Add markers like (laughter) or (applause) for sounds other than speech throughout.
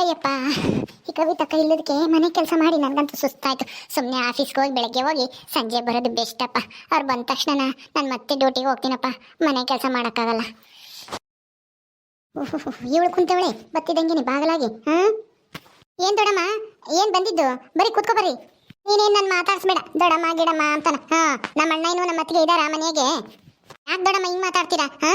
ಅಯ್ಯಪ್ಪ, ಈ ಕವಿತಕ್ಕ ಇಲ್ಲದಕ್ಕೆ ಮನೆ ಕೆಲಸ ಮಾಡಿ ನನಗಂತೂ ಸುಸ್ತಾಯ್ತು. ಸುಮ್ಮನೆ ಆಫೀಸ್ಗೆ ಹೋಗಿ ಬೆಳಗ್ಗೆ ಹೋಗಿ ಸಂಜೆ ಬರೋದು ಬೆಸ್ಟಪ್ಪ ಅವ್ರು ಬಂದ ತಕ್ಷಣ ನಾನು ಮತ್ತೆ ಡ್ಯೂಟಿಗೆ ಹೋಗ್ತೀನಪ್ಪ. ಮನೆ ಕೆಲಸ ಮಾಡೋಕ್ಕಾಗಲ್ಲ. ಇವಳು ಕುಂತವಳೆ, ಬತ್ತಿದಂಗಿನಿ ಬಾಗಲಾಗಿ, ಹಾಂ? ಏನು ದೊಡಮ್ಮ ಏನು ಬಂದಿದ್ದು? ಬರೀ ಕೂತ್ಕೊ ಬರ್ರಿ. ನೀನೇನು ನಾನು ಮಾತಾಡ್ಸ್ಬೇಡ. ದೊಡಮ್ಮ ಗಿಡಮ್ಮ ಅಂತಾನ. ಹಾಂ ನಮ್ಮ ಅಣ್ಣ ಇನ್ನೂ ನಮ್ಮ ಅತ್ತಿಗೆ ಇದ್ದಾರ ಮನೆಗೆ? ಯಾಕೆ ದೊಡಮ್ಮ ಹಿಂಗೆ ಮಾತಾಡ್ತೀರಾ, ಹಾ?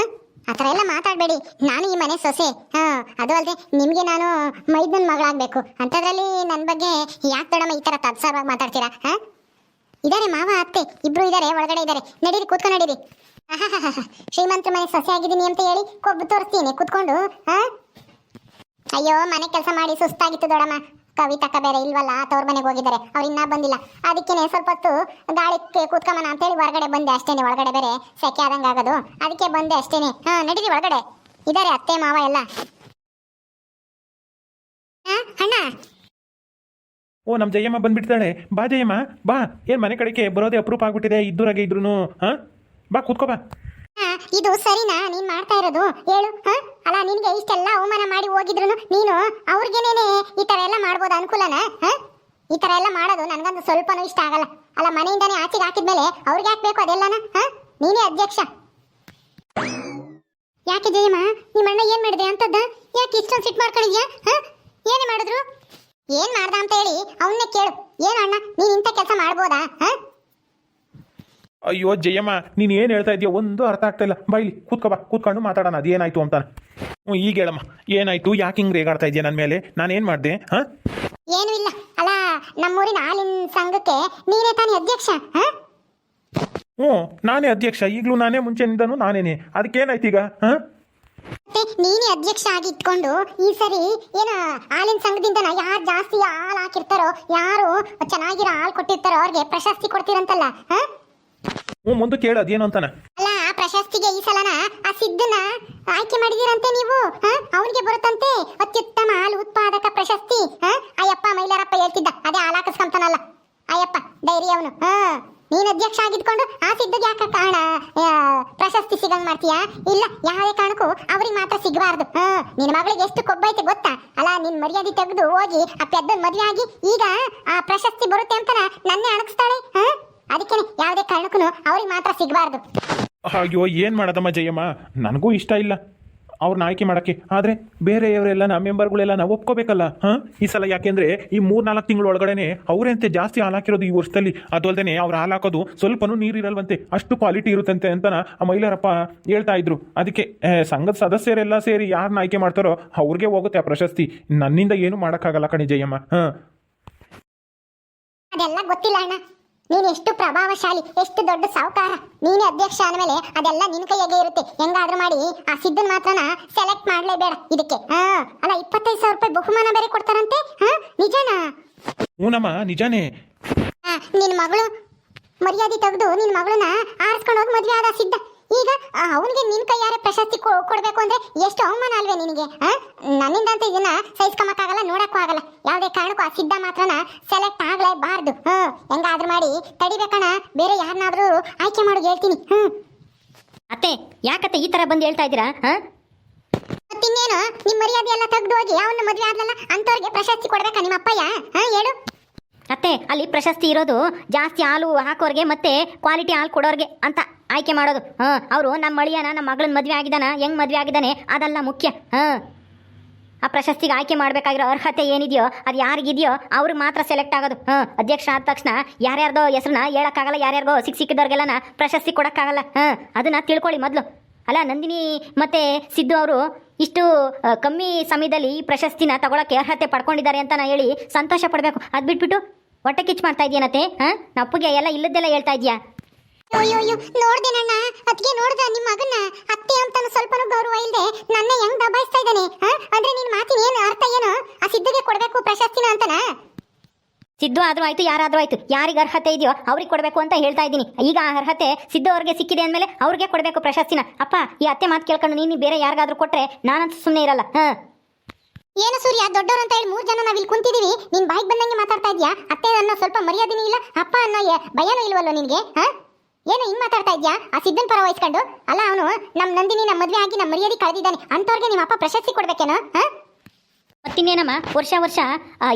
ಆ ಥರ ಎಲ್ಲ ಮಾತಾಡಬೇಡಿ. ನಾನು ಈ ಮನೆ ಸೊಸೆ. ಹಾಂ, ಅದು ಅಲ್ಲದೆ ನಿಮಗೆ ನಾನು ಮೈದನ್ ಮಗಳಾಗಬೇಕು. ಅಂಥದ್ರಲ್ಲಿ ನನ್ನ ಬಗ್ಗೆ ಯಾಕೆ ದೊಡಮ್ಮ ಈ ಥರ ತತ್ಸಾರವಾಗಿ ಮಾತಾಡ್ತೀರಾ, ಹಾಂ? ಇದಾರೆ ಮಾವ, ಅತ್ತೆ, ಇಬ್ರು ಇದಾರೆ, ಒಳಗಡೆ ಇದಾರೆ. ನಡೀರಿ ಕೂತ್ಕೊಂಡು ನಡೀರಿ. (laughs) ಶ್ರೀಮಂತ ಶ್ರೀಮಂತರ ಮನೆ ಸೊಸೆ ಆಗಿದ್ದೀನಿ ಅಂತ ಹೇಳಿ ಕೊಬ್ಬು ತೋರಿಸ್ತೀನಿ, ಕೂತ್ಕೊಂಡು, ಹಾಂ? ಅಯ್ಯೋ, ಮನೆ ಕೆಲಸ ಮಾಡಿ ಸುಸ್ತಾಗಿತ್ತು ದೊಡಮ್ಮ ಕವಿತಕ್ಕ ಬೇರೆ ಇಲ್ವಲ್ಲ? ತವ್ರ ಮನೆಗೆ ಹೋಗಿದ್ದಾರೆ. ಅವ್ರು ಇನ್ನೂ ಬಂದಿಲ್ಲ. ಅದಕ್ಕೇನೆ ಸ್ವಲ್ಪ ಹೊತ್ತು ಗಾಳಿ ಕೂತ್ಕೊಂಬನ ಅಂತೇಳಿ ಹೊರಗಡೆ ಬಂದೆ ಅಷ್ಟೇನೆ. ಒಳಗಡೆ ಬೇರೆ ಸೆಕೆ ಆದಂಗೆ ಆಗೋದು. ಅದಕ್ಕೆ ಬಂದೆ ಅಷ್ಟೇನೆ. ಹಾ, ನಡೀರಿ ಒಳಗಡೆ. ಇದಾರೆ ಅತ್ತೆ, ಮಾವ ಎಲ್ಲ. ಅಣ್ಣ? ಓ ನಮ್ಮ ಜಯಮ್ಮ ಬಂದ್ಬಿಡ್ತಾಳೆ. ಬಾ, ಜಯಮ್ಮ. ಬಾ. ಏನು ಮನೆ ಕಡೆಗೆ ಬರೋದೇ ಅಪರೂಪ ಆಗ್ಬಿಟ್ಟಿದೆ. ಇದ್ದೂರಾಗೆ ಇದ್ರು ಹಾಂ? ಬಾ, ಕೂತ್ಕೋ ಬಾ. ಇದು ಸರಿನಾ? ನೀನ್ ಮಾಡ್ತಾ ಇರೋದು? ಹೇಳು, ಹಾ? ಅಲ್ಲ, ನಿನ್ಗೆ ಇಷ್ಟೆಲ್ಲ ಅವಮಾನ ಮಾಡಿ ಹೋಗಿದ್ರು ನೀನು ಅವ್ರಿಗೇನೇನೆ ಈ ತರ ಎಲ್ಲ ಮಾಡ್ಬೋದು ಅನುಕೂಲನ, ಹಾ? ಈ ತರ ಎಲ್ಲ ಮಾಡೋದು ನನ್ಗಂತೂ ಸ್ವಲ್ಪನೂ ಇಷ್ಟ ಆಗಲ್ಲ. ಅಲ್ಲ, ಮನೆಯಿಂದಾನೇ ಆಚೆಗೆ ಹಾಕಿದ್ಮೇಲೆ ಅವ್ರಿಗೆ ಯಾಕೆ ಬೇಕು ಅದೆಲ್ಲನ, ಹಾ? ನೀನೇ ಅಧ್ಯಕ್ಷ. ಯಾಕೆ ಜಯಮ್ಮ? ನಿಮ್ಮ ಅಣ್ಣ ಏನ್ ಮಾಡಿದೆ ಅಂತದ್ದ? ಯಾಕೆ ಇಷ್ಟೊಂದು ಸಿಟ್ ಮಾಡ್ಕೊಂಡಿದ್ಯಾ, ಹಾ? ಏನೇ ಮಾಡಿದ್ರು? ಏನ್ ಮಾಡ್ದ ಅಂತ ಹೇಳಿ ಅವನ್ನೇ ಕೇಳು. ಏನು ಅಣ್ಣ, ನೀನ್ ಇಂಥ ಕೆಲಸ ಮಾಡ್ಬೋದಾ, ಹಾ? ಅಯ್ಯೋ ಜಯಮ್ಮ ನೀನು ಏನು ಹೇಳ್ತಾ ಇದೆಯೋ ಒಂದು ಅರ್ಥ ಆಗ್ತಾ ಇಲ್ಲ. ಬೈಲಿ ಇಲ್ಲಿ ಕೂತ್ಕೋ ಬಾ ಕೂತ್ಕೊಂಡು ಮಾತಾಡೋಣ ಅದೇನಾಯ್ತು ಅಂತಾನೆ. ಹ್ಞೂ ಈಗ ಹೇಳಮ್ಮ ಏನಾಯ್ತು ಯಾಕೆ ಹಿಂಗೆ ರೇಗಾಡ್ತಾ ಇದೆಯಾ ನನ್ನ ಮೇಲೆ? ನಾನೇನು ಮಾಡಿದೆ ಹಾಂ? ಏನು ಇಲ್ಲ. ಅಲ್ಲ ನಮ್ಮೂರಿನ ಹಾಲಿನ ಸಂಘಕ್ಕೆ ನೀನೇ ತಾನೇ ಅಧ್ಯಕ್ಷ ಹಾಂ? ಹ್ಞೂ ನಾನೇ ಅಧ್ಯಕ್ಷ ಈಗಲೂ ನಾನೇ ಮುಂಚೆನಿಂದನೂ ನಾನೇನೆ. ಅದಕ್ಕೇನಾಯ್ತು ಈಗ ಹಾಂ? ನೀನೇ ಅಧ್ಯಕ್ಷ ಆಗಿ ಇಟ್ಕೊಂಡು ಈ ಸರಿ ಏನ ಹಾಲಿನ ಸಂಘದಿಂದ ಯಾರು ಜಾಸ್ತಿ ಹಾಲು ಹಾಕಿರ್ತಾರೋ ಯಾರು ಚೆನ್ನಾಗಿರೋ ಹಾಲು ಕೊಟ್ಟಿರ್ತಾರೋ ಅವ್ರಿಗೆ ಪ್ರಶಸ್ತಿ ಕೊಡ್ತೀರಂತಲ್ಲ ಹಾ? ಹ್ಞೂ ಮುಂದೆ ಕೇಳು ಅದೇನು ಅಂತಾನೆ. ಅಲ್ಲ ಆ ಪ್ರಶಸ್ತಿಗೆ ಈ ಸಲನ ಆ ಸಿದ್ದನ ಆಯ್ಕೆ ಮಾಡಿದಿರಂತೆ ನೀವು? ಅವನಿಗೆ ಬರುತ್ತಂತೆ? ಅತ್ಯುತ್ತಮ ಹಾಲು ಉತ್ಪಾದಕ ಪ್ರಶಸ್ತಿ. ಹಾ? ಅಯ್ಯಪ್ಪ ಮೈಲಾರಪ್ಪ ಹೇಳ್ತಿದ್ದ. ಅದೇ ಹಾಲು ಹಾಕಿಸ್ಕೊಂತಾನಲ್ಲ ಅಯ್ಯಪ್ಪ ಡೈರಿ ಅವನು. ಹಾ? ನೀನ್ ಅಧ್ಯಕ್ಷ ಆಗಿದ್ಕೊಂಡು ಆ ಸಿದ್ಧಗೆ ಯಾಕೆ ಕಾರಣ ಆ, ಪ್ರಶಸ್ತಿ ಸಿಗಂಗ್ ಮಾಡ್ತೀಯಾ? ಇಲ್ಲ ಯಾವುದೇ ಕಾರಣಕ್ಕೂ ಅವ್ರಿಗೆ ಮಾತ್ರ ಸಿಗಬಾರ್ದು. ನಿನ್ನ ಮಗಳಿಗೆ ಎಷ್ಟು ಕೊಬ್ಬೈತೆ ಗೊತ್ತಾ? ಅಲ್ಲ ನಿನ್ ಮರ್ಯಾದೆ ತೆಗೆದು ಹೋಗಿ ಆ ಪೆದ್ದನ್ ಮದುವೆ ಆಗಿ ಈಗ ಆ ಪ್ರಶಸ್ತಿ ಬರುತ್ತೆ ಅಂತ ನನ್ನೇ ಅಣಗಿಸ್ತಾಳೆ? ಹಾ? ಅದಕ್ಕೆ ಯಾವುದೇ ಕಾರಣಕ್ಕೂ ಅವ್ರಿಗೆ ಮಾತ್ರ ಸಿಗಬಾರ್ದು. ಅಯ್ಯೋ ಏನು ಮಾಡೋದಮ್ಮ ಜಯಮ್ಮ? ನನಗೂ ಇಷ್ಟ ಇಲ್ಲ. ಅವ್ರನ್ನ ಆಯ್ಕೆ ಮಾಡೋಕ್ಕೆ. ಆದರೆ ಬೇರೆಯವರೆಲ್ಲ ನಮ್ಮ ಮೆಂಬರ್ಗಳೆಲ್ಲ ನಾವು ಒಪ್ಕೋಬೇಕಲ್ಲ? ಹಾಂ? ಈ ಸಲ ಯಾಕೆಂದರೆ ಈ ಮೂರು ನಾಲ್ಕು ತಿಂಗಳ ಒಳಗಡೆನೆ ಅವರಂತೆ ಜಾಸ್ತಿ ಹಾಲಾಕಿರೋದು ಹಾಕಿರೋದು ಈ ವರ್ಷದಲ್ಲಿ. ಅದು ಅಲ್ಲದೆ ಅವ್ರು ಹಾಲಾಕೋದು ಹಾಕೋದು ಸ್ವಲ್ಪನೂ ನೀರಿರಲ್ವಂತೆ ಅಷ್ಟು ಕ್ವಾಲಿಟಿ ಇರುತ್ತಂತೆ ಅಂತ ಆ ಮಹಿಳೆಯರಪ್ಪ ಹೇಳ್ತಾ ಇದ್ರು. ಅದಕ್ಕೆ ಏ, ಸಂಘದ ಸದಸ್ಯರೆಲ್ಲ ಸೇರಿ ಯಾರನ್ನ ಆಯ್ಕೆ ಮಾಡ್ತಾರೋ ಅವ್ರಿಗೆ ಹೋಗುತ್ತೆ ಆ ಪ್ರಶಸ್ತಿ. ನನ್ನಿಂದ ಏನು ಮಾಡೋಕ್ಕಾಗಲ್ಲ ಕಣಿ ಜಯಮ್ಮ. ಹಾಂ. ಅದೆಲ್ಲ ಗೊತ್ತಿಲ್ಲ ಅಣ್ಣ. ನೀನು ಎಷ್ಟು ಪ್ರಭಾವಶಾಲಿ ಎಷ್ಟು ದೊಡ್ಡ ಸಾಹುಕಾರ ನೀನೇ ಅಧ್ಯಕ್ಷ ಅಂದಮೇಲೆ ಅದೆಲ್ಲ ನಿನ್ನ ಕೈಯಾಗೆ ಇರುತ್ತೆ. ಹೆಂಗಾದ್ರೂ ಮಾಡಿ ಆ ಸಿದ್ದನ್ ಮಾತ್ರನ ಸೆಲೆಕ್ಟ್ ಮಾಡ್ಲೇಬೇಡ ಇದಕ್ಕೆ. ಹಾ ಅಲ್ಲ ಇಪ್ಪತ್ತೈದು ಸಾವಿರ ರೂಪಾಯಿ ಬಹುಮಾನ ಬೇರೆ ಕೊಡ್ತಾರಂತೆ? ಹಾ ನಿಜನಾ? ಹ್ಞೂನಮ್ಮ ನಿಜಾನೇ. ನಿನ್ ಮಗಳು ಮರ್ಯಾದೆ ತೆಗೆದು ನಿನ್ ಮಗಳನ್ನ ಆರಿಸ್ಕೊಂಡು ಹೋಗಿ ಮದ್ವೆ ಆದ ಸಿದ್ಧ. ಈಗ ಅವನಿಗೆ ನಿನ್ ಕೈಯಾರೆ ಪ್ರಶಸ್ತಿ ಕೊ- ಕೊಡ್ಬೇಕು ಅಂದ್ರೆ ಎಷ್ಟು ಅವಮಾನ ಅಲ್ವೇ ನಿನಗೆ? ಆ? ನನ್ನಿಂದ ಅಂತ ಇದನ್ನ ಸಹಿಸ್ಕೊಂಬಕ್ಕಾಗಲ್ಲ ನೋಡಕ್ಕೂ ಆಗಲ್ಲ. ಕಾರಣಕ್ಕೂ ಆ ಸಿದ್ಧ ಮಾತ್ರನ ಸೆಲೆಕ್ಟ್ ಆಗ್ಲೇಬಾರ್ದು. ಹ್ಮ್ ಹೆಂಗಾದ್ರೂ ಮಾಡಿ. ತಡಿಬೇಕಣ್ಣ ಬೇರೆ ಯಾರನ್ನಾದ್ರೂ ಆಯ್ಕೆ ಮಾಡೋದು ಹೇಳ್ತೀನಿ. ಹ್ಮ್. ಅತ್ತೆ ಯಾಕತ್ತೆ ಈ ತರ ಬಂದು ಹೇಳ್ತಾ ಇದ್ದೀರಾ? ಹಾ? ಮತ್ತಿನ್ನೇನು ನಿಮ್ಮ ಮರ್ಯಾದೆ ಎಲ್ಲ ತೆಗೆದು ಹೋಗಿ ಅವನ್ನ ಮದುವೆ ಆದ್ಲಲ್ಲ ಅಂತವ್ರಿಗೆ ಪ್ರಶಸ್ತಿ ಕೊಡ್ಬೇಕಾ ನಿಮ್ಮ ಅಪ್ಪಯ್ಯ? ಹಾ ಹೇಳು. ಅತ್ತೆ ಅಲ್ಲಿ ಪ್ರಶಸ್ತಿ ಇರೋದು ಜಾಸ್ತಿ ಹಾಲು ಹಾಕೋರ್ಗೆ ಮತ್ತೆ ಕ್ವಾಲಿಟಿ ಹಾಲು ಕೊಡೋರ್ಗೆ ಅಂತ ಆಯ್ಕೆ ಮಾಡೋದು. ಹಾಂ ಅವರು ನಮ್ಮ ಮಳಿಯನ ನಮ್ಮ ಮಗಳನ್ನ ಮದುವೆ ಆಗಿದ್ದಾನ ಹೆಂಗ್ ಮದುವೆ ಆಗಿದ್ದಾನೆ ಅದೆಲ್ಲ ಮುಖ್ಯ. ಹಾಂ. ಆ ಪ್ರಶಸ್ತಿಗೆ ಆಯ್ಕೆ ಮಾಡಬೇಕಾಗಿರೋ ಅರ್ಹತೆ ಏನಿದೆಯೋ, ಅದು ಯಾರಿಗಿದೆಯೋ ಅವ್ರಿಗೆ ಮಾತ್ರ ಸೆಲೆಕ್ಟ್ ಆಗೋದು. ಹಾಂ ಅಧ್ಯಕ್ಷ ಆದ ತಕ್ಷಣ ಯಾರ್ಯಾರ್ದೋ ಹೆಸರನ್ನ ಹೇಳೋಕ್ಕಾಗಲ್ಲ, ಯಾರ್ಯಾರಿಗೋ ಸಿಕ್ಕ ಸಿಕ್ಕಿದವ್ರಿಗೆಲ್ಲನ ಪ್ರಶಸ್ತಿ ಕೊಡೋಕ್ಕಾಗಲ್ಲ. ಹಾಂ ಅದನ್ನು ತಿಳ್ಕೊಳ್ಳಿ ಮೊದಲು. ಅಲ್ಲ, ನಂದಿನಿ ಮತ್ತು ಸಿದ್ದು ಅವರು ಇಷ್ಟು ಕಮ್ಮಿ ಸಮಯದಲ್ಲಿ ಈ ಪ್ರಶಸ್ತಿನ ತಗೊಳಕ್ಕೆ ಅರ್ಹತೆ ಪಡ್ಕೊಂಡಿದ್ದಾರೆ ಅಂತ ನಾ ಹೇಳಿ ಸಂತೋಷ ಪಡಬೇಕು. ಅದು ಬಿಟ್ಬಿಟ್ಟು ಹೊಟ್ಟೆ ಕಿಚ್ಚು ಮಾಡ್ತಾ ಇದೆಯೇನತ್ತೆ ಹಾಂ ನಪ್ಪಗೆ ಎಲ್ಲ ಇಲ್ಲದ್ದೆಲ್ಲ ಹೇಳ್ತಾ ಇದೆಯಾ? ಅಯ್ಯೋ ಅಯ್ಯೋ ನೋಡ್ದೇನಣ್ಣ ಅದ್ಗೆ ನೋಡ್ದ ನಿಮ್ಮ ಮಗನ್ನ? ಅತ್ತೆ ಅಂತಾನು ಸ್ವಲ್ಪನೂ ಗೌರವ ಇಲ್ಲದೆ ನನ್ನ ಹೆಂಗ್ ದಬಾಯಿಸ್ತಾ ಇದ್ದಾನೆ? ಅಂದ್ರೆ ನಿನ್ ಮಾತಿನ ಏನು ಅರ್ಥ ಏನು? ಆ ಸಿದ್ಧಗೆ ಕೊಡ್ಬೇಕು ಪ್ರಶಸ್ತಿನ ಅಂತನಾ? ಸಿದ್ದು ಆದ್ರೂ ಆಯ್ತು ಯಾರಾದ್ರೂ ಆಯ್ತು. ಯಾರಿಗೆ ಅರ್ಹತೆ ಇದೆಯೋ ಅವ್ರಿಗೆ ಕೊಡಬೇಕು ಅಂತ ಹೇಳ್ತಾ ಇದ್ದೀನಿ. ಈಗ ಆ ಅರ್ಹತೆ ಸಿದ್ದು ಅವ್ರಿಗೆ ಸಿಕ್ಕಿದೆ ಅಂದಮೇಲೆ ಅವ್ರಿಗೆ ಕೊಡಬೇಕು ಪ್ರಶಸ್ತಿನ. ಅಪ್ಪ ಈ ಅತ್ತೆ ಮಾತು ಕೇಳ್ಕೊಂಡು ನೀನು ಬೇರೆ ಯಾರಿಗಾದ್ರೂ ಕೊಟ್ರೆ ನಾನಂತೂ ಸುಮ್ಮನೆ ಇರಲ್ಲ. ಹಾಂ. ಏನು ಸೂರ್ಯ ದೊಡ್ಡವರು ಅಂತ ಹೇಳಿ ಮೂರು ಜನ ನಾವು ಇಲ್ಲಿ ಕುಂತಿದೀವಿ. ನೀನ್ ಬಾಯಿಗೆ ಬಂದಂಗೆ ಮಾತಾಡ್ತಾ ಇದ್ಯಾ? ಅತ್ತೆ ಅನ್ನೋ ಸ್ವಲ್ಪ ಮರ್ಯಾದೆನೂ ಇಲ್ಲ ಅಪ್ಪ ಅನ್ನೋ ಭಯನೂ ಇಲ್ವಲ್ಲ ನಿನ್ಗೆ? ಹಾ? ಏನು ಹಿಂಗ್ ಮಾತಾಡ್ತಾ ಇದ್ಯಾ? ಆ ಸಿದ್ಧನ್ ಪರ ವಹಿಸ್ಕೊಂಡು? ಅಲ್ಲ ಅವನು ನಮ್ ನಂದಿನಿ ನಮ್ಮ ಮದ್ವೆ ಆಗಿ ನಮ್ಮ ಮರ್ಯಾದೆ ಕಳೆದಿದ್ದಾನೆ. ಅಂತವ್ರಿಗೆ ನಿಮ್ಮ ಅಪ್ಪ ಪ್ರಶಸ್ತಿ ಕೊಡ್ಬೇಕೇನೋ, ಹಾ? ಮತ್ತಿನ್ನೇನಮ್ಮ ವರ್ಷ ವರ್ಷ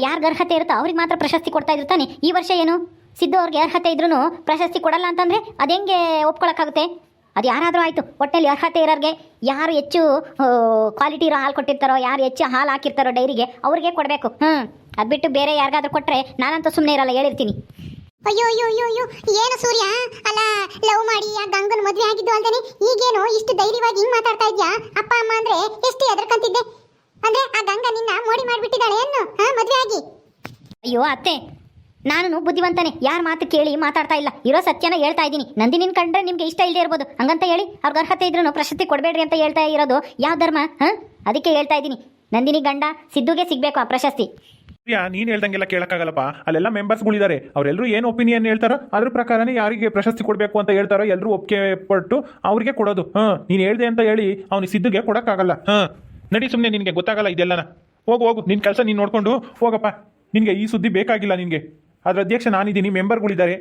ಯಾರಿಗೆ ಅರ್ಹತೆ ಇರುತ್ತೋ ಅವ್ರಿಗೆ ಮಾತ್ರ ಪ್ರಶಸ್ತಿ ಕೊಡ್ತಾ ಇದ್ರು ತಾನೆ ಈ ವರ್ಷ ಏನು? ಸಿದ್ದು ಅವ್ರಿಗೆ ಅರ್ಹತೆ ಇದ್ರೂ ಪ್ರಶಸ್ತಿ ಕೊಡಲ್ಲ ಅಂತಂದ್ರೆ ಅದೆಂಗೆ ಒಪ್ಕೊಳಕ್ಕಾಗುತ್ತೆ? ಅದು ಯಾರಾದರೂ ಆಯಿತು. ಒಟ್ಟಲ್ಲಿ ಅರ್ಹತೆ ಇರೋರಿಗೆ ಯಾರು ಹೆಚ್ಚು ಕ್ವಾಲಿಟಿ ಇರೋ ಹಾಲು ಕೊಟ್ಟಿರ್ತಾರೋ, ಯಾರು ಹೆಚ್ಚು ಹಾಲು ಹಾಕಿರ್ತಾರೋ ಡೈರಿಗೆ ಅವ್ರಿಗೆ ಕೊಡಬೇಕು. ಹ್ಞೂ ಅದು ಬಿಟ್ಟು ಬೇರೆ ಯಾರಿಗಾದ್ರೂ ಕೊಟ್ಟರೆ ನಾನಂತೂ ಸುಮ್ಮನೆ ಇರಲ್ಲ, ಹೇಳಿರ್ತೀನಿ. ಅಯ್ಯೋ ಅಯ್ಯೋ ಅಯ್ಯೋ ಅಯ್ಯೋ. ಏನು ಸೂರ್ಯ? ಅಲ್ಲ ಲವ್ ಮಾಡಿ ಆ ಗಂಗನ ಮದುವೆ ಆಗಿದ್ದು ಅಲ್ದೇನೆ ಈಗೇನು ಇಷ್ಟು ಧೈರ್ಯವಾಗಿ ಹಿಂಗ್ ಮಾತಾಡ್ತಾ ಇದ್ಯಾ? ಅಪ್ಪ, ಅಮ್ಮ ಅಂದ್ರೆ ಎಷ್ಟು ಹೆದರ್ಕಂತಿದ್ದೆ. ಅಂದ್ರೆ ಆ ಗಂಗ ನಿನ್ನ ಮೋಡಿ ಮಾಡ್ಬಿಟ್ಟಿದ್ದಾಳೆ, ಏನು? ಹಾ, ಮದ್ವೆ ಆಗಿ. ಅಯ್ಯೋ, ಅತ್ತೆ. ನಾನು ಬುದ್ಧಿವಂತನೇ. ಯಾರ ಮಾತು ಕೇಳಿ ಮಾತಾಡ್ತಾ ಇಲ್ಲ. ಇರೋ ಸತ್ಯನ ಹೇಳ್ತಾ ಇದ್ದೀನಿ. ನಂದಿನಿನ್ ಕಂಡ್ರೆ ನಿಮ್ಗೆ ಇಷ್ಟ ಇಲ್ಲದೆ ಇರ್ಬೋದು. ಹಂಗಂತ ಹೇಳಿ ಅವ್ರಿಗೆ ಅರ್ಹತೆ ಇದ್ರೂ ಪ್ರಶಸ್ತಿ ಕೊಡಬೇಡ್ರಿ ಅಂತ ಹೇಳ್ತಾ ಇರೋದು ಯಾವ ಧರ್ಮ, ಹಾಂ? ಅದಕ್ಕೆ ಹೇಳ್ತಾ ಇದ್ದೀನಿ. ನಂದಿನಿ ಗಂಡ ಸಿದ್ದುಗೆ ಸಿಗ್ಬೇಕು ಆ ಪ್ರಶಸ್ತಿ. ಯಾ, ನೀನು ಹೇಳ್ದಂಗೆಲ್ಲ ಕೇಳಕ್ಕಾಗಲ್ಲಪ್ಪ. ಅಲ್ಲೆಲ್ಲ ಮೆಂಬರ್ಸ್ಗಳಿದ್ದಾರೆ ಅವರೆಲ್ಲರೂ ಏನು ಒಪಿನಿಯನ್ ಹೇಳ್ತಾರೋ, ಅದ್ರ ಪ್ರಕಾರನೇ ಯಾರಿಗೆ ಪ್ರಶಸ್ತಿ ಕೊಡಬೇಕು ಅಂತ ಹೇಳ್ತಾರೋ ಎಲ್ಲರೂ ಒಪ್ಪಿಗೆ ಪಟ್ಟು ಅವ್ರಿಗೆ ಕೊಡೋದು. ಹಾಂ, ನೀನು ಹೇಳ್ದೆ ಅಂತ ಹೇಳಿ ಅವ್ನಿಗೆ ಸಿದ್ದುಗೆ ಕೊಡೋಕ್ಕಾಗಲ್ಲ. ಹಾಂ, ನಡಿ ಸುಮ್ಮನೆ ನಿನಗೆ ಗೊತ್ತಾಗಲ್ಲ ಇದೆಲ್ಲನ. ಹೋಗು ಹೋಗು ನಿನ್ನ ಕೆಲಸ ನೀನು ನೋಡಿಕೊಂಡು ಹೋಗಪ್ಪ. ನಿನ್ಗೆ ಈ ಸುದ್ದಿ ಬೇಕಾಗಿಲ್ಲ ನಿನಗೆ. ಅದ್ರ ಅಧ್ಯಕ್ಷ ನಾನಿದ್ದೀನಿ ಮೆಂಬರ್ಗಳಿದ್ದಾರೆ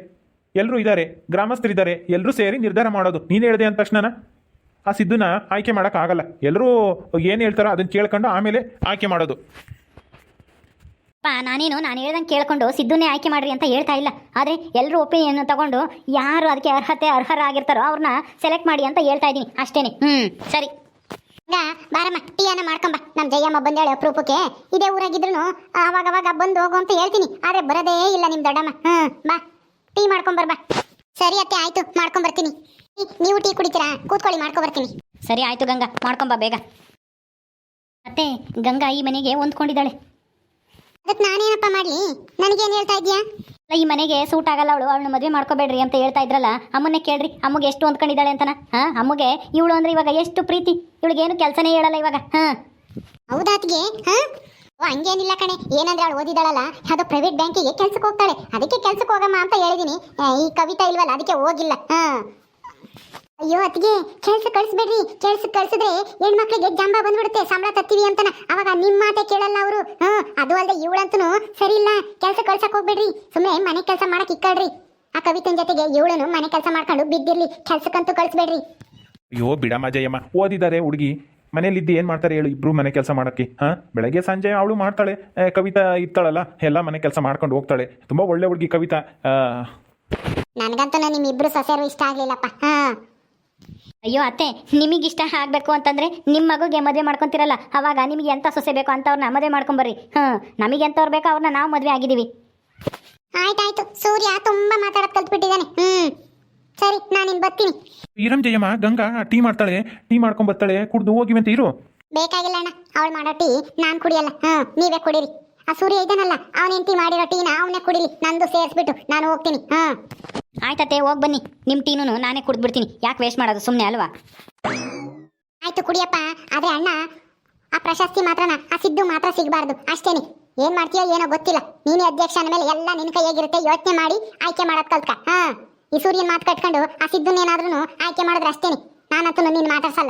ಎಲ್ಲರೂ ಇದ್ದಾರೆ ಗ್ರಾಮಸ್ಥರಿದ್ದಾರೆ ಎಲ್ಲರೂ ಸೇರಿ ನಿರ್ಧಾರ ಮಾಡೋದು. ನೀನು ಹೇಳಿದೆ ಅಂದ ತಕ್ಷಣ ಆ ಸಿದ್ಧನ ಆಯ್ಕೆ ಮಾಡೋಕ್ಕಾಗಲ್ಲ. ಎಲ್ಲರೂ ಏನು ಹೇಳ್ತಾರೋ ಅದನ್ನು ಕೇಳ್ಕೊಂಡು ಆಮೇಲೆ ಆಯ್ಕೆ ಮಾಡೋದು. ನಾನೇನು ನಾನು ಹೇಳ್ದಂಗೆ ಕೇಳ್ಕೊಂಡು ಸಿದ್ದುನೇ ಆಯ್ಕೆ ಮಾಡ್ರಿ ಅಂತ ಹೇಳ್ತಾ ಇಲ್ಲ. ಆದರೆ ಎಲ್ಲರೂ ಒಪಿನಿಯನ್ ತಗೊಂಡು ಯಾರು ಅದಕ್ಕೆ ಅರ್ಹತೆ ಅರ್ಹರಾಗಿರ್ತಾರೋ ಅವ್ರನ್ನ ಸೆಲೆಕ್ಟ್ ಮಾಡಿ ಅಂತ ಹೇಳ್ತಾ ಇದ್ದೀನಿ. ಅಷ್ಟೇನೆ. ಹ್ಞೂ ಸರಿ. ಬಾರಮ್ಮ ಟೀಯನ್ನ ಮಾಡ್ಕೊಂಬ ನಮ್ಮ ಜಯಮ್ಮ ಬಂದೇಳಿ ಅಪರೂಪಕ್ಕೆ. ಇದೇ ಊರಾಗಿದ್ರು ಅವಾಗ ಅವಾಗ ಬಂದು ಹೋಗು ಅಂತ ಹೇಳ್ತೀನಿ. ಆದ್ರೆ ಬರೋದೇ ಇಲ್ಲ ನಿಮ್ ದೊಡ್ಡಮ್ಮ. ಹ್ಮ್ ಬಾ. ಟೀ ಮಾಡ್ಕೊಂಡ್ ಬಾ ಸರಿ ಅತ್ತೆ ಆಯ್ತು. ಮಾಡ್ಕೊಂಬರ್ತೀನಿ ನೀವು ಟೀ ಕುಡಿತೀರಾ? ಕೂತ್ಕೊಳ್ಳಿ ಮಾಡ್ಕೊಂಬರ್ತೀನಿ ಸರಿ ಆಯಿತು ಗಂಗಾ. ಮಾಡ್ಕೊಂಬ ಬೇಗ. ಮತ್ತೆ ಗಂಗಾ ಈ ಮನೆಗೆ ಹೊಂದ್ಕೊಂಡಿದ್ದಾಳೆ. ಅದಕ್ಕೆ ನಾನೇನಪ್ಪ ಮಾಡ್ಲಿ? ನನಗೇನು ಹೇಳ್ತಾ ಇದ್ಯಾ ಅಲ್ಲ, ಈ ಮನೆಗೆ ಸೂಟ್ ಆಗಲ್ಲ ಅವಳು. ಅವಳನ್ನ ಮದುವೆ ಮಾಡ್ಕೋಬೇಡ್ರಿ ಅಂತ ಹೇಳ್ತಾ ಇದ್ರಲ್ಲ ಅಮ್ಮನ್ನೇ ಕೇಳ್ರಿ. ಅಮ್ಮಗೆ ಎಷ್ಟು ಹೊಂದ್ಕೊಂಡಿದ್ದಾಳೆ ಅಂತನ? ಹಾ ಅಮ್ಮಗೆ ಇವಳು ಅಂದ್ರೆ ಇವಾಗ ಎಷ್ಟು ಪ್ರೀತಿ? ಇವಳಿಗೇನು ಕೆಲಸನೇ ಹೇಳಲ್ಲ ಇವಾಗ. ಹಾ. ಹೌದಾತ್ಗೆ ಹಾ? ಓ ಹಂಗೇನಿಲ್ಲ ಕಣೆ. ಏನಂದ್ರೆ ಅವಳು ಓದಿದಾಳಲ್ಲ ಯಾವುದೋ ಪ್ರೈವೇಟ್ ಬ್ಯಾಂಕಿಗೆ ಕೆಲ್ಸಕ್ಕೆ ಹೋಗ್ತಾಳೆ. ಅದಕ್ಕೆ ಕೆಲ್ಸಕ್ಕೆ ಹೋಗಮ್ಮ ಅಂತ ಹೇಳಿದೀನಿ. ಈ ಕವಿತಾ ಇಲ್ವಲ್ಲ ಅದಕ್ಕೆ ಹೋಗಿಲ್ಲ. ಹಾ. ಅಯ್ಯೋ ಅತ್ತಿಗೆ ಕೆಲಸ ಕಳಿಸ್ಬೇಡ್ರಿ. ಕೆಲಸ ಕಳ್ಸಿದ್ರೆ ಹೆಣ್ಮಕ್ಳಿಗೆ ಜಂಬ ಬಂದ್ಬಿಡುತ್ತೆ. ಸಂಬಳ ತತ್ತೀವಿ ಅಂತಾನ. ಅವಾಗ ನಿಮ್ಮ ಮಾತೆ ಕೇಳಲ್ಲ ಅವರು. ಹಾ ಅದು ಅಲ್ಲದೆ ಇವಳಂತೂ ಸರಿ ಇಲ್ಲ. ಕೆಲ್ಸ ಕಳ್ಸಕ್ ಹೋಗ್ಬೇಡ್ರಿ. ಸುಮ್ಮನೆ ಮನೆ ಕೆಲಸ ಮಾಡಕ್ ಇಕ್ಕಳ್ರಿ. ಆ ಕವಿತನ್ ಜೊತೆಗೆ ಇವಳನು ಮನೆ ಕೆಲಸ ಮಾಡ್ಕೊಂಡು ಬಿದ್ದಿರ್ಲಿ. ಕೆಲ್ಸಕ್ಕಂತೂ ಕಳಿಸ್ಬೇಡ್ರಿ. ಅಯ್ಯೋ ಬಿಡಮ್ಮ ಜಯಮ್ಮ ಓದಿದ್ದಾರೆ ಹುಡುಗಿ. ಮನೇಲಿದ್ದು ಏನು ಮಾಡ್ತಾರೆ ಹೇಳು ಇಬ್ರು ಮನೆ ಕೆಲಸ ಮಾಡೋಕ್ಕೆ. ಹಾಂ ಬೆಳಗ್ಗೆ ಸಂಜೆ ಅವಳು ಮಾಡ್ತಾಳೆ. ಕವಿತಾ ಇರ್ತಾಳಲ್ಲ ಎಲ್ಲ ಮನೆ ಕೆಲಸ ಮಾಡ್ಕೊಂಡು ಹೋಗ್ತಾಳೆ. ತುಂಬ ಒಳ್ಳೆ ಹುಡುಗಿ ಕವಿತಾ. ನನಗಂತೂ ನಿಮ್ಮಿಬ್ರು ಸೊಸೆಯರು ಇಷ್ಟ ಆಗಲಿಲ್ಲಪ್ಪ. ಹಾ. ಅಯ್ಯೋ ಅತ್ತೆ ನಿಮಗಿಷ್ಟ ಆಗಬೇಕು ಅಂತಂದ್ರೆ ನಿಮ್ಮ ಮಗುಗೆ ಮದುವೆ ಮಾಡ್ಕೊಂತಿರಲ್ಲ ಅವಾಗ ನಿಮಗೆ ಎಂತ ಸೊಸೆ ಬೇಕೋ ಅಂತವ್ರನ್ನ ಮದುವೆ ಮಾಡ್ಕೊಂಬರ್ರಿ. ಹಾಂ ನಮಗೆ ಎಂಥವ್ರು ಬೇಕೋ ಅವ್ರನ್ನ ನಾವು ಮದುವೆ ಆಗಿದ್ದೀವಿ. ಆಯ್ತಾಯ್ತು ಸೂರ್ಯ ತುಂಬಾ ಮಾತಾಡಕ್ ಕಲ್ತ್ಬಿಟ್ಟಿದ್ದಾನೆ. ಹ್ಮ್ ಸರಿ ನಾನಿನ್ ಬರ್ತೀನಿ. ಇರಂ ಜಯಮ್ಮ ಗಂಗಾ ಟೀ ಮಾಡ್ತಾಳೆ ಟೀ ಮಾಡ್ಕೊಂಡ್ ಬರ್ತಾಳೆ ಕುಡ್ದು ಹೋಗಿವಂತ ಇರು. ಬೇಕಾಗಿಲ್ಲ ಅಣ್ಣ ಅವಳು ಮಾಡೋ ಟೀ ನಾನ್ ಕುಡಿಯಲ್ಲ. ಹ್ಮ್ ನೀವೇ ಕುಡೀರಿ. ಆ ಸೂರ್ಯ ಇದ್ದಾನಲ್ಲ ಅವನ ಹೆಂಡತಿ ಮಾಡಿರೋ ಟೀನ ಅವನೇ ಕುಡಿಲಿ ನಂದು ಸೇರಿಸ್ಬಿಟ್ಟು ನಾನು ಹೋಗ್ತೀನಿ. ಹ್ಮ್. ಆಯ್ತತ್ತೆ ಹೋಗಿ ಬನ್ನಿ. ನಿಮ್ಮ ಟೀನು ನಾನೇ ಕುಡಿದ್ಬಿಡ್ತೀನಿ. ಯಾಕೆ ವೇಸ್ಟ್ ಮಾಡೋದು? ಸುಮ್ಮನೆ ಅಲ್ವಾ? ಆಯ್ತು ಕುಡಿಯಪ್ಪ. ಆದ್ರೆ ಅಣ್ಣ, ಆ ಪ್ರಶಸ್ತಿ ಮಾತ್ರನ? ಆ ಸಿದ್ದು ಮಾತ್ರ ಸಿಗಬಾರ್ದು. ಅಷ್ಟೇನಿ. ಏನ್ ಮಾಡ್ತೀಯೋ ಏನೋ ಗೊತ್ತಿಲ್ಲ. ನೀನೇ ಅಧ್ಯಕ್ಷ ಅಂದ್ಮೇಲೆ ಎಲ್ಲ ನಿನ್ ಕೈಯಾಗಿರುತ್ತೆ ಯೋಚನೆ ಮಾಡಿ ಆಯ್ಕೆ ಮಾಡೋದು ಕಲ್ತ್ಕ. ಹಾ. ಈ ಸೂರ್ಯನ ಮಾತು ಕಟ್ಕೊಂಡು ಆ ಸಿದ್ದುನೇನಾದ್ರೂ ಆಯ್ಕೆ ಮಾಡಿದ್ರೆ ಅಷ್ಟೇನೆ. ನಾನಂತೂ ನಿನ್ನ ಮಾತಾಡ್ಸಲ್ಲ.